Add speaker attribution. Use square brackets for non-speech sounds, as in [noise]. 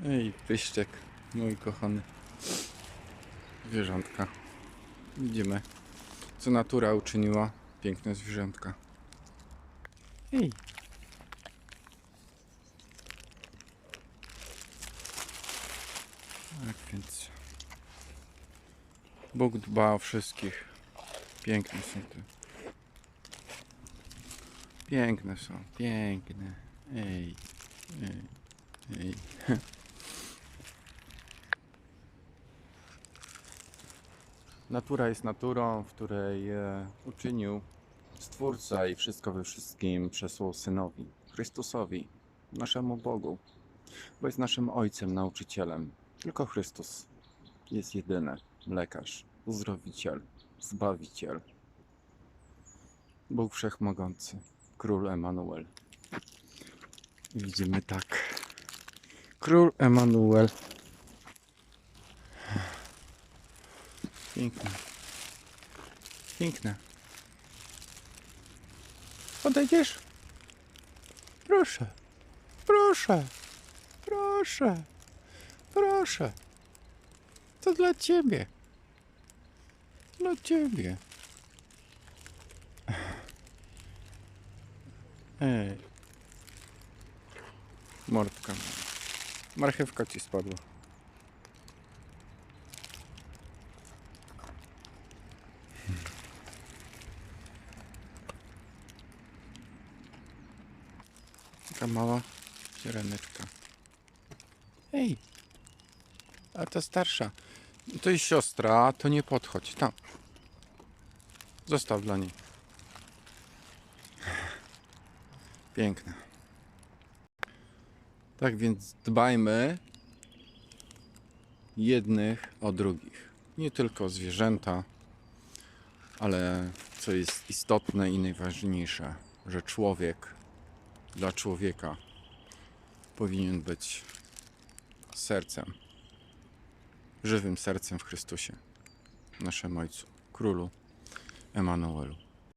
Speaker 1: No Ej, pyszczek, mój kochany. Zwierzątka. Widzimy, co natura uczyniła. Piękne zwierzątka. Ej. Tak więc Bóg dba o wszystkich. Piękne są te. Piękne są, piękne. Ej, ej, ej. [laughs] Natura jest naturą, w której e, uczynił Stwórca i wszystko we wszystkim przesłał Synowi, Chrystusowi, naszemu Bogu, bo jest naszym Ojcem, nauczycielem. Tylko Chrystus jest jedyny lekarz, uzdrowiciel, zbawiciel. Bóg Wszechmogący, Król Emanuel. Widzimy tak. Król Emanuel. Piękne. Piękne. Podejdziesz? Proszę. Proszę. Proszę. Proszę. To dla ciebie. Dla ciebie. Ej. Mordka. Marchewka ci spadła. Taka mała sireneczka. Ej! A ta starsza. To jest siostra, to nie podchodź. Tam. Zostaw dla niej. Piękne. Tak więc dbajmy jednych o drugich. Nie tylko zwierzęta, ale co jest istotne i najważniejsze, że człowiek dla człowieka powinien być sercem, żywym sercem w Chrystusie, naszym Ojcu, Królu Emanuelu.